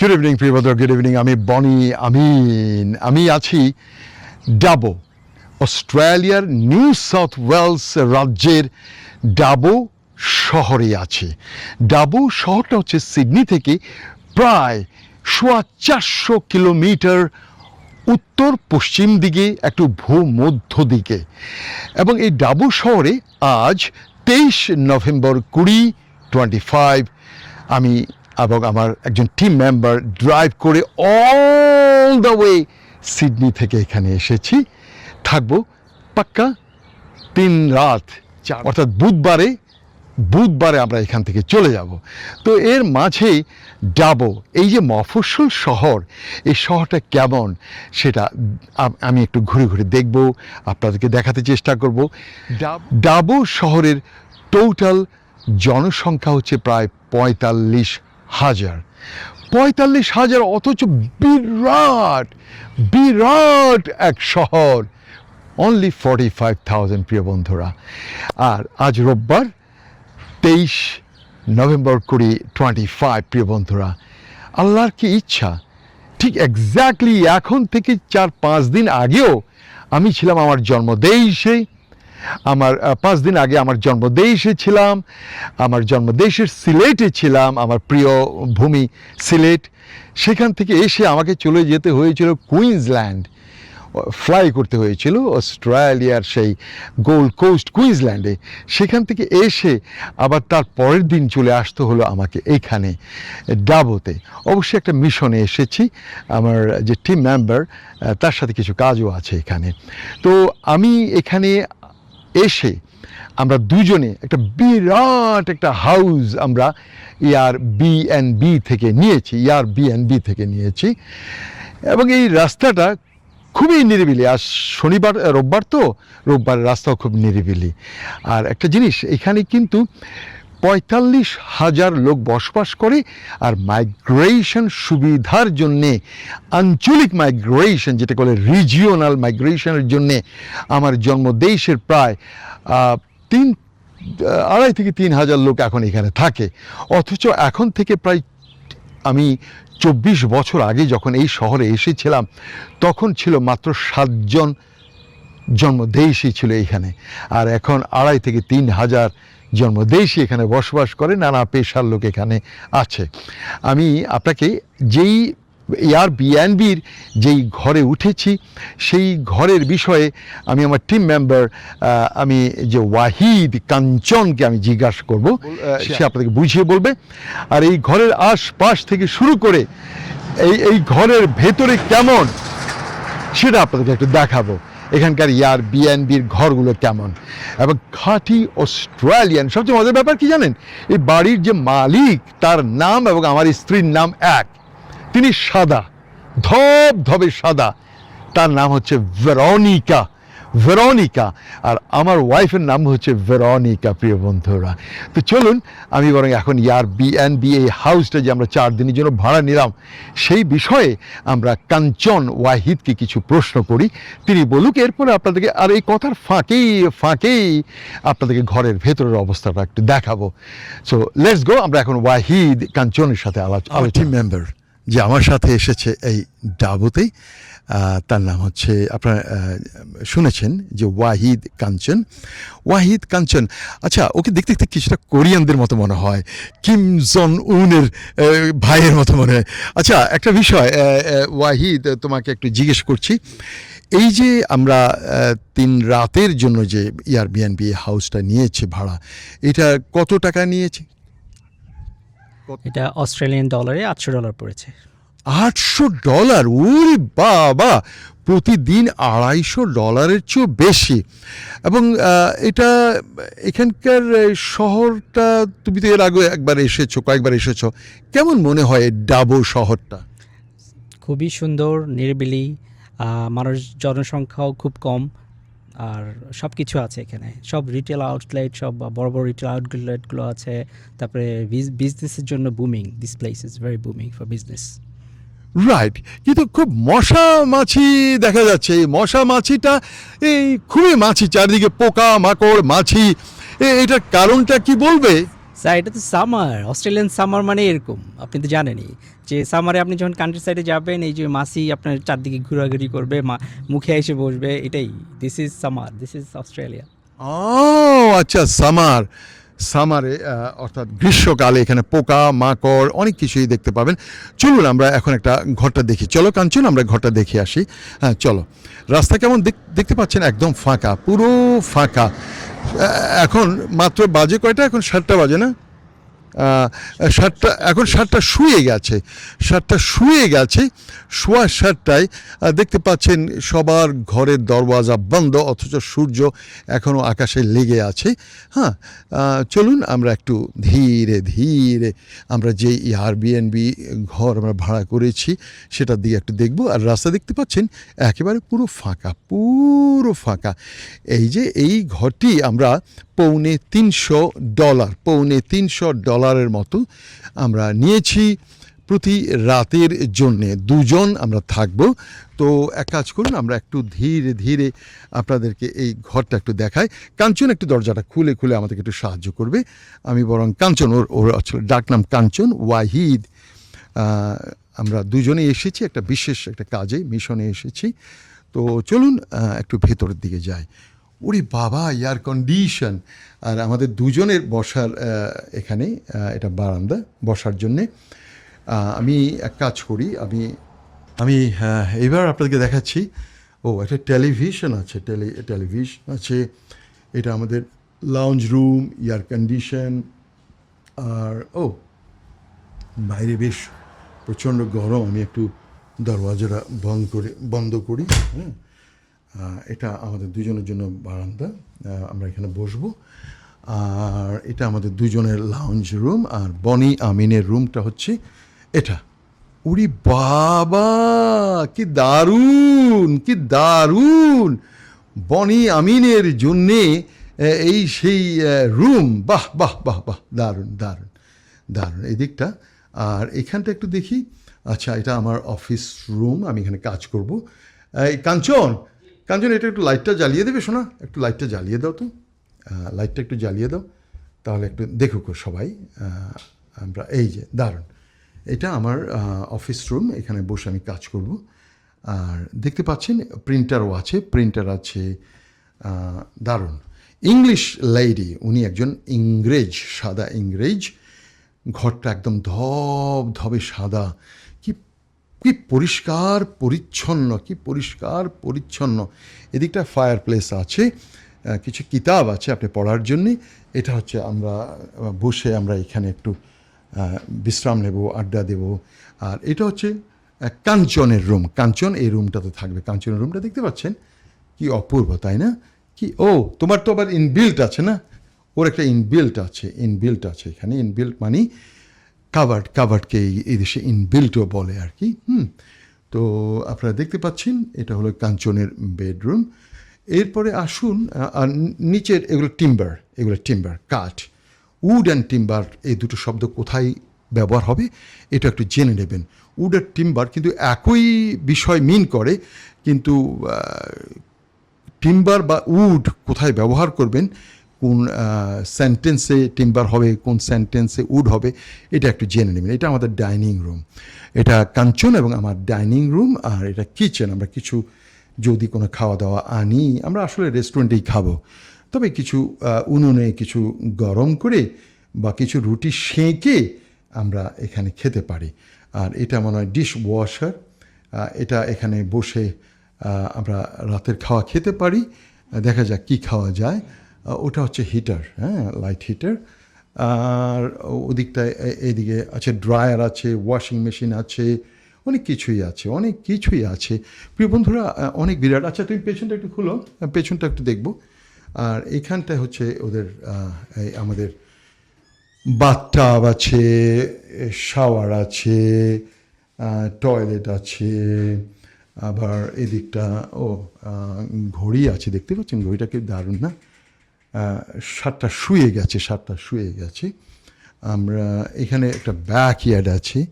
Good evening প্রিয় বন্ধুরা good evening আমি বনি আমিন। আমি আছি ডাবো, অস্ট্রেলিয়ার নিউ সাউথ ওয়েলস রাজ্যের ডাবো শহরে আছি। ডাবো শহরটা হচ্ছে সিডনি থেকে প্রায় সোয়া চারশো কিলোমিটার উত্তর পশ্চিম দিকে, একটু ভূমধ্য দিকে। এবং এই ডাবু শহরে আজ তেইশ নভেম্বর কুড়ি টোয়েন্টি ফাইভ আমি এবং আমার একজন টিম মেম্বার ড্রাইভ করে অল দ্য ওয়ে সিডনি থেকে এখানে এসেছি। থাকব পাক্কা তিন রাত চার অর্থাৎ বুধবারে বুধবারে আমরা এখান থেকে চলে যাব। তো এর মাঝে ডাবো এই যে মফস্বল শহর এই শহরটা কেমন সেটা আমি একটু ঘুরে ঘুরে দেখব আপনাদেরকে দেখাতে চেষ্টা করব। ডাব- ডাবো শহরের টোটাল জনসংখ্যা হচ্ছে প্রায় পঁয়তাল্লিশ হাজার। পঁয়তাল্লিশ হাজার অথচ বিরাট বিরাট এক শহর। অনলি ফর্টি ফাইভ থাউজেন্ড প্রিয় বন্ধুরা। আর আজ রোববার তেইশ নভেম্বর কুড়ি টোয়েন্টি ফাইভ প্রিয় বন্ধুরা। আল্লাহর কি ইচ্ছা? ঠিক এক্স্যাক্টলি এখন থেকে চার পাঁচ দিন আগেও আমি ছিলাম আমার জন্মদেশে আমার পাঁচ দিন আগে আমার জন্মদেশে ছিলাম, আমার জন্মদেশের সিলেটে ছিলাম, আমার প্রিয় ভূমি সিলেট। সেখান থেকে এসে আমাকে চলে যেতে হয়েছিল কুইন্সল্যান্ড। ফ্লাই করতে হয়েছিল অস্ট্রেলিয়ার সেই গোল্ড কোস্ট কুইন্সল্যান্ডে। সেখান থেকে এসে আবার তার পরের দিন চলে আসতে হলো আমাকে এইখানে ডাবোতে। অবশ্যই একটা মিশনে এসেছি, আমার যে টিম মেম্বার তার সাথে কিছু কাজও আছে এখানে। তো আমি এখানে এসে আমরা দুজনে একটা বিরাট একটা হাউস আমরা ইয়ার বি অ্যান্ড বি থেকে নিয়েছি, ইয়ার বি অ্যান্ড বি থেকে নিয়েছি। এবং এই রাস্তাটা খুবই নিরিবিলি আর শনিবার, রোববার তো রোববার রাস্তাও খুব নিরিবিলি। আর একটা জিনিস, এখানে কিন্তু পঁয়তাল্লিশ হাজার লোক বসবাস করে আর মাইগ্রেশন সুবিধার জন্যে, আঞ্চলিক মাইগ্রেশন যেটা বলে রিজিওনাল মাইগ্রেশনের জন্যে আমার জন্মদেশের প্রায় তিন আড়াই থেকে তিন হাজার লোক এখন এখানে থাকে। অথচ এখন থেকে প্রায় আমি চব্বিশ বছর আগে যখন এই শহরে এসেছিলাম, তখন ছিল মাত্র সাতজন জন্মদেশী ছিল এইখানে আর এখন আড়াই থেকে তিন হাজার জন্মদেশী এখানে বসবাস করে নানা পেশার লোক এখানে আছে। আমি আপনাকে যেই এয়ার বিএনবির যেই ঘরে উঠেছি সেই ঘরের বিষয়ে আমি আমার টিম মেম্বার আমি যে ওয়াহিদ কাঞ্চনকে আমি জিজ্ঞাসা করব সে আপনাদেরকে বুঝিয়ে বলবে। আর এই ঘরের আশপাশ থেকে শুরু করে এই এই ঘরের ভেতরে কেমন সেটা আপনাদেরকে একটু দেখাবো। এখানকার ইয়ার বিএনবির ঘরগুলো কেমন? এবং খাঁটি অস্ট্রেলিয়ান, সবচেয়ে মজার ব্যাপার কি জানেন? এই বাড়ির যে মালিক, তার নাম এবং আমার স্ত্রীর নাম এক। তিনি সাদা ধব ধবে সাদা। তার নাম হচ্ছে ভেরনিকা। ভেরনিকা আর আমার ওয়াইফের নাম হচ্ছে ভেরনিকা প্রিয় বন্ধুরা। তো চলুন আমি বরং এখন ইয়ার বি অ্যান্ড বি এই হাউসটা যে আমরা চার দিনের জন্য ভাড়া নিলাম সেই বিষয়ে আমরা কাঞ্চন ওয়াহিদকে কিছু প্রশ্ন করি। তিনি বলুক এরপরে আপনাদেরকে আর এই কথার ফাঁকেই ফাঁকেই আপনাদেরকে ঘরের ভেতরের অবস্থাটা একটু দেখাবো। সো লেটস গো আমরা এখন ওয়াহিদ কাঞ্চনের সাথে আলোচনা টিম মেম্বার যে আমার সাথে এসেছে এই ডাবুতেই তার নাম হচ্ছে, আপনারা শুনেছেন যে ওয়াহিদ কাঞ্চন। ওয়াহিদ কাঞ্চন আচ্ছা ওকে দেখতে দেখতে কিছুটা কোরিয়ানদের মতো মনে হয়, কিম জন উনের ভাইয়ের মতো মনে হয়। আচ্ছা একটা বিষয় ওয়াহিদ, তোমাকে একটু জিজ্ঞেস করছি, এই যে আমরা তিন রাতের জন্য যে ইয়ার বিএনবি হাউসটা নিয়েছে ভাড়া, এটা কত টাকা নিয়েছে? এটা অস্ট্রেলিয়ান ডলারে আটশো ডলার পড়েছে। আটশো ডলার? ওরে বাবা! প্রতিদিন আড়াইশো ডলারের চেয়েও বেশি। এবং এটা এখানকার শহরটা তুমি তো এর আগে একবার এসেছ কয়েকবার এসেছ। কেমন মনে হয় ডাবো শহরটা? খুবই সুন্দর নিরিবিলি মানুষ জনসংখ্যাও খুব কম। আর সব কিছু আছে এখানে। সব রিটেল আউটলেট সব বড় বড় রিটেল আউটলেটগুলো আছে। তারপরে বিজনেসের জন্য booming this place is very booming for business right কিন্তু খুব মশা মাছি দেখা যাচ্ছে। এই মশা মাছিটা, এই খুবই মাছি, চারিদিকে পোকা, মাকড়, মাছি। এটার কারণটা কি বলবে? স্যার এটা তো সামার অস্ট্রেলিয়ান সামার মানে এরকম, আপনি তো জানেনই। যে সামারে আপনি যখন কান্ট্রি সাইডে যাবেন, এই যে মাসি আপনার চারদিকে ঘোরাঘুরি করবে, মা, মুখে এসে বসবে, এটাই this is summer this is Australia ও আচ্ছা সামার সামারে অর্থাৎ গ্রীষ্মকালে এখানে পোকা, মাকড়, অনেক কিছুই দেখতে পাবেন। চলুন আমরা এখন একটা ঘরটা দেখি। চলো কাঞ্চন, আমরা ঘরটা দেখে আসি। হ্যাঁ চলো। রাস্তা কেমন দেখতে পাচ্ছেন? একদম ফাঁকা, পুরো ফাঁকা। এখন মাত্র বাজে কয়টা? এখন সাতটা বাজে না? সাতটা এখন সাতটা শুয়ে গেছে সাতটা শুয়ে গেছে শোয়া আহ, দেখতে পাচ্ছেন সবার ঘরের দরওয়াজা বন্ধ অথচ সূর্য এখনও আকাশে লেগে আছে। হ্যাঁ চলুন আমরা একটু ধীরে ধীরে আমরা যে এয়ারবিএনবি ঘর আমরা ভাড়া করেছি সেটা দিয়ে একটু দেখব। আর রাস্তা দেখতে পাচ্ছেন একেবারে পুরো ফাঁকা পুরো ফাঁকা। এই যে এই ঘরটি আমরা পৌনে তিনশো ডলার, পৌনে তিনশো ডলারের মতো আমরা নিয়েছি প্রতি রাতের জন্যে। দুজন আমরা থাকব। তো এক কাজ করুন, আমরা একটু ধীরে ধীরে আপনাদেরকে এই ঘরটা একটু দেখাই। কাঞ্চন একটু দরজাটা খুলে খুলে আমাদেরকে একটু সাহায্য করবে। আমি বরং কাঞ্চন, ওর ওর আসলে ডাক নাম কাঞ্চন ওয়াহিদ। আমরা দুজনে এসেছি, একটা বিশেষ একটা কাজে, মিশনে এসেছি। তো চলুন একটু ভেতরের দিকে যাই। ওরে বাবা এয়ার কন্ডিশন। আর আমাদের দুজনের বসার এখানে এটা বারান্দা বসার জন্যে। আমি এক কাজ করি, আমি আমি এবার আপনাদেরকে দেখাচ্ছি। ও, একটা টেলিভিশন আছে, টেলি, টেলিভিশন আছে। এটা আমাদের লাউঞ্জ রুম এয়ার কন্ডিশন। আর, ও, বাইরে বেশ প্রচণ্ড গরম, আমি একটু দরওয়াজাটা বন্ধ করে, বন্ধ করি হ্যাঁ এটা আমাদের দুজনের জন্য বারান্দা। আমরা এখানে বসবো। আর এটা আমাদের দুজনের লাউঞ্জ রুম আর বনি আমিনের রুমটা হচ্ছে এটা। উরি বাবা, কি দারুণ কি দারুণ। বনি আমিনের জন্যে এই সেই রুম বাহ বাহ বাহ বাহ, দারুণ দারুণ দারুণ, এই দিকটা। আর এখানটা একটু দেখি। আচ্ছা এটা আমার অফিস রুম আমি এখানে কাজ করব। এই, কাঞ্চন কাঞ্চন এটা একটু লাইটটা জ্বালিয়ে দেবে শোনা একটু লাইটটা জ্বালিয়ে দাও তো লাইটটা একটু জ্বালিয়ে দাও। তাহলে একটু দেখুক সবাই। আমরা, এই যে, দারুণ। এটা আমার অফিস রুম এখানে বসে আমি কাজ করব। আর দেখতে পাচ্ছেন প্রিন্টারও আছে প্রিন্টার আছে। দারুণ। ইংলিশ লেডি উনি একজন ইংরেজ, সাদা ইংরেজ। ঘরটা একদম ধব ধবে সাদা। কি কি পরিষ্কার পরিচ্ছন্ন, কি পরিষ্কার পরিচ্ছন্ন। এদিকটা ফায়ার প্লেস আছে কিছু কিতাব আছে আপনি পড়ার জন্যে। এটা হচ্ছে আমরা, বসে আমরা এখানে একটু বিশ্রাম নেব, আড্ডা দেব। আর এটা হচ্ছে কাঞ্চনের রুম। কাঞ্চন, এই রুমটাতে থাকবে। কাঞ্চনের রুমটা দেখতে পাচ্ছেন? কি অপূর্ব, তাই না? কি, ও, তোমার তো আবার ইনবিল্ট আছে না? ওর একটা ইনবিল্ট আছে ইনবিল্ট আছে এখানে। ইনবিল্ট মানে কাভার্ড, কাভার্ডকে এই দেশে ইনবিল্টও বলে আর কি, হুম। তো আপনারা দেখতে পাচ্ছেন, এটা হলো কাঞ্চনের বেডরুম। এরপরে আসুন আর নিচের এগুলো টিম্বার এগুলো টিম্বার, কাঠ। উড অ্যান্ড টিম্বার, এই দুটো শব্দ কোথায় ব্যবহার হবে, এটা একটু জেনে নেবেন। উড আর টিম্বার কিন্তু একই বিষয় মিন করে, কিন্তু টিম্বার বা উড কোথায় ব্যবহার করবেন কোন সেন্টেন্সে টিম্বার হবে, কোন সেন্টেন্সে উড হবে, এটা একটু জেনে নেবেন। এটা আমাদের ডাইনিং রুম এটা কাঞ্চন এবং আমার ডাইনিং রুম আর এটা কিচেন আমরা কিছু যদি কোনো খাওয়া দাওয়া আনি, আমরা আসলে রেস্টুরেন্টেই খাব। তবে কিছু উনুনে কিছু গরম করে বা কিছু রুটি সেঁকে আমরা এখানে খেতে পারি। আর এটা মনে হয় ডিশ ওয়াশার এটা এখানে বসে আমরা রাতের খাওয়া খেতে পারি। দেখা যাক কী খাওয়া যায়। ওটা হচ্ছে হিটার হ্যাঁ লাইট হিটার আর ওদিকটায় এদিকে আছে ড্রায়ার আছে ওয়াশিং মেশিন আছে, অনেক কিছুই আছে, অনেক কিছুই আছে। প্রিয় বন্ধুরা অনেক বিরাট। আচ্ছা তুমি পেছনটা একটু খুলো পেছনটা একটু দেখব। আর এখানটায় হচ্ছে ওদের আমাদের বাথটাব আছে শাওয়ার আছে টয়লেট আছে, আবার এদিকটা, ও ঘড়ি আছে। দেখতে পাচ্ছেন? ঘড়িটা কি দারুণ, না? সাতটা শুয়ে গেছে সাতটা শুয়ে গেছে। আমরা এখানে একটা ব্যাকইয়ার্ড আছে।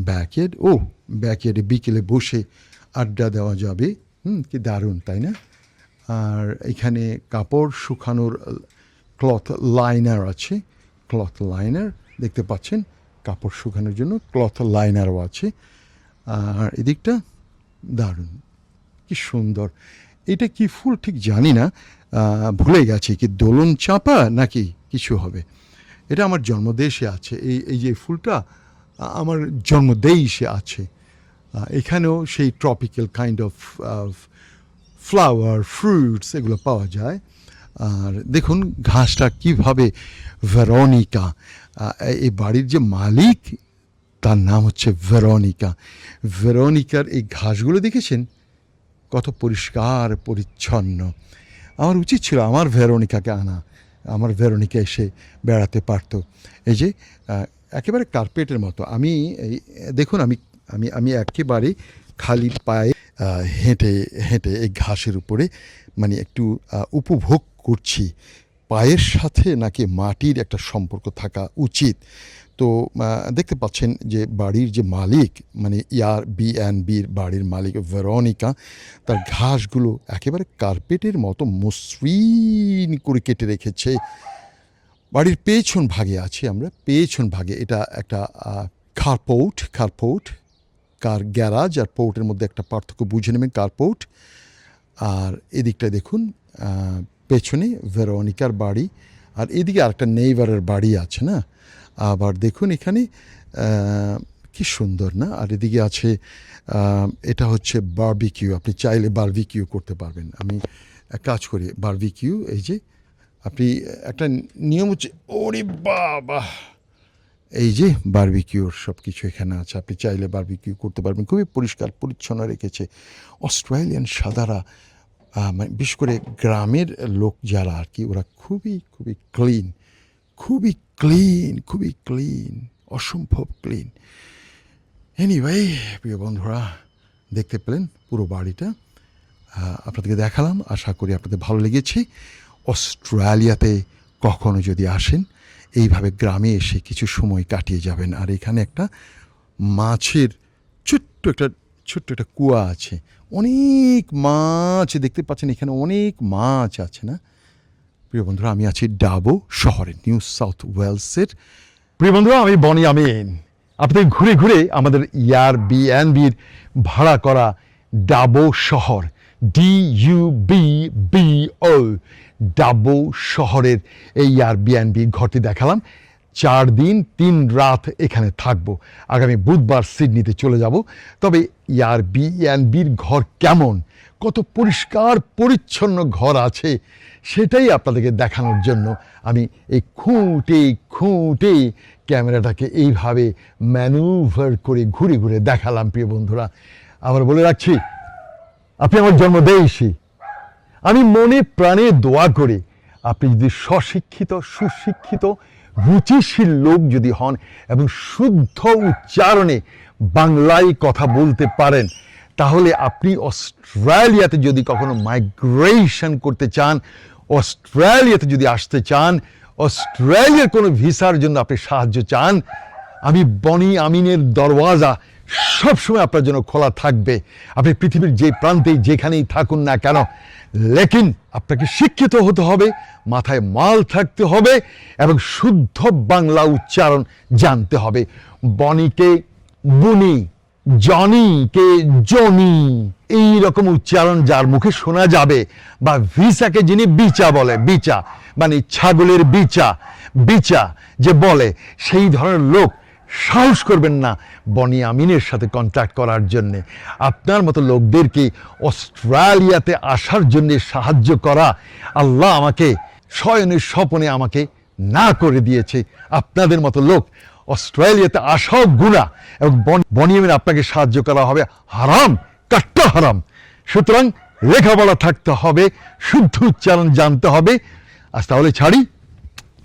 ব্যাকইয়ার্ড? ও, ব্যাকইয়ার্ডে বিকেলে বসে আড্ডা দেওয়া যাবে। হুম, কি দারুণ, তাই না? আর এখানে কাপড় শুকানোর ক্লথ লাইনার আছে। ক্লথ লাইনার, দেখতে পাচ্ছেন? কাপড় শুকানোর জন্য ক্লথ লাইনারও আছে। আর এদিকটা দারুণ, কি সুন্দর। এটা কি ফুল ঠিক জানি না। ভুলে গেছি কি দোলন চাপা নাকি কিছু হবে। এটা আমার জন্মদেশে আছে। এই এই যে ফুলটা আমার জন্মদেশে আছে। এখানেও সেই tropical kind of flower fruits এগুলো পাওয়া যায়। আর দেখুন ঘাসটা কীভাবে ভেরনিকা এই বাড়ির যে মালিক, তার নাম হচ্ছে ভেরনিকা ভেরনিকার এই ঘাসগুলো দেখেছেন? কত পরিষ্কার, পরিচ্ছন্ন। আমার উচিত ছিল, আমার ভেরোনিকাকে আনা, আমার ভেরোনিকা এসে বেড়াতে পারতো। এই যে একেবারে কার্পেটের মতো। আমি দেখুন, আমি আমি আমি একেবারে খালি পায়ে হেঁটে হেঁটে এই ঘাসের উপরে মানে একটু উপভোগ করছি। পায়ের সাথে নাকি মাটির একটা সম্পর্ক থাকা উচিত। তো দেখতে পাচ্ছেন যে বাড়ির যে মালিক মানে ইয়ার বি অ্যান্ড বির বাড়ির মালিক ভেরনিকা, তার ঘাসগুলো একেবারে কার্পেটের মতো মসৃণ করে কেটে রেখেছে। বাড়ির পেছন ভাগে আছি আমরা, পেছন ভাগে। এটা একটা কারপোর্ট কারপোর্ট কার গ্যারাজ আর পোর্টের মধ্যে একটা পার্থক্য বুঝে নেবেন কারপোর্ট আর এদিকটা দেখুন পেছনে ভেরোনিকার বাড়ি, আর এদিকে আরেকটা নেইবারের বাড়ি আছে না? আবার দেখুন এখানে কি সুন্দর না? আর এদিকে আছে এটা হচ্ছে বার্বিকিউ আপনি চাইলে বার্বিকিউ করতে পারবেন। আমি এক কাজ করি বার্বিকিউ এই যে আপনি একটা নিয়ম হচ্ছে, ওরে বাবা! এই যে বার্বিকিউর সব কিছু এখানে আছে, আপনি চাইলে বারবিকিউ করতে পারবেন। খুবই পরিষ্কার, পরিচ্ছন্ন রেখেছে। অস্ট্রেলিয়ান সাদারা মানে বিশেষ করে গ্রামের লোক যারা আর কি, ওরা খুবই খুবই ক্লিন খুবই ক্লিন খুবই ক্লিন, অসম্ভব ক্লিন। এনিওয়ে প্রিয় বন্ধুরা, দেখতে পেলেন পুরো বাড়িটা। আপনাদেরকে দেখালাম, আশা করি আপনাদের ভালো লেগেছে। অস্ট্রেলিয়াতে কখনো যদি আসেন, এইভাবে গ্রামে এসে কিছু সময় কাটিয়ে যাবেন। আর এখানে একটা মাছের ছোট্ট একটা ছোট্ট একটা কুয়া আছে। অনেক মাছ দেখতে পাচ্ছেন, এখানে অনেক মাছ আছে না? প্রিয় বন্ধুরা, আমি আছি ডাবো শহরে নিউ সাউথ ওয়েলসের। প্রিয় বন্ধুরা, আমি বনি আমিন। আপনাদের ঘুরে ঘুরে আমাদের ইয়ার বি এন বির ভাড়া করা ডাবো শহর D U B B O Dubbo শহরের এই ইয়ার বি এন বি ঘরটি দেখালাম। চার দিন, তিন রাত এখানে থাকব। আগামী বুধবার সিডনিতে চলে যাব। তবে ইয়ার বি বির ঘর কেমন? কত পরিষ্কার, পরিচ্ছন্ন ঘর আছে? সেটাই আপনাদেরকে দেখানোর জন্য আমি এই খুঁটে খুঁটে ক্যামেরাটাকে এইভাবে ম্যানুভার করে ঘুরে ঘুরে দেখালাম, প্রিয় বন্ধুরা। আবার বলে রাখছি, আপনি আমার জন্মদেশী আমি মনে প্রাণে দোয়া করে, আপনি যদি স্বশিক্ষিত, সুশিক্ষিত রুচিশীল লোক যদি হন এবং শুদ্ধ উচ্চারণে বাংলায় কথা বলতে পারেন, তাহলে আপনি অস্ট্রেলিয়াতে যদি কখনো মাইগ্রেশন করতে চান, অস্ট্রেলিয়াতে যদি আসতে চান, অস্ট্রেলিয়ার কোনো ভিসার জন্য আপনি সাহায্য চান, আমি বনি আমিনের দরওয়াজা সবসময় আপনার জন্য খোলা থাকবে। আপনি পৃথিবীর যে প্রান্তেই যেখানেই থাকুন না কেন, লেকিন আপনাকে শিক্ষিত হতে হবে, মাথায় মাল থাকতে হবে এবং শুদ্ধ বাংলা উচ্চারণ জানতে হবে। বনিকে বুনি, জনিকে জনি এই রকম উচ্চারণ যার মুখে শোনা যাবে বা ভিসাকে যিনি বিচা বলে, বিচা মানে ছাগলের বিচা বিচা যে বলে, সেই ধরনের লোক সাহস করবেন না বনি আমিনের সাথে কন্ট্যাক্ট করার জন্যে। আপনার মতো লোকদেরকে অস্ট্রেলিয়াতে আসার জন্যে সাহায্য করা আল্লাহ আমাকে শয়নের স্বপনে আমাকে না করে দিয়েছে। আপনাদের মতো লোক অস্ট্রেলিয়াতে আসাও গুণা এবং বন- বনিয়ামিন আপনাকে সাহায্য করা হবে। হারাম কাট্টা হারাম। সুতরাং লেখাপড়া থাকতে হবে শুদ্ধ উচ্চারণ জানতে হবে। আজ তাহলে ছাড়ি।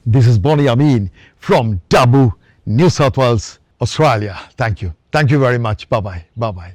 This is Boni Amin from Dabu, New South Wales, Australia. Thank you. Thank you very much. Bye bye. Bye bye.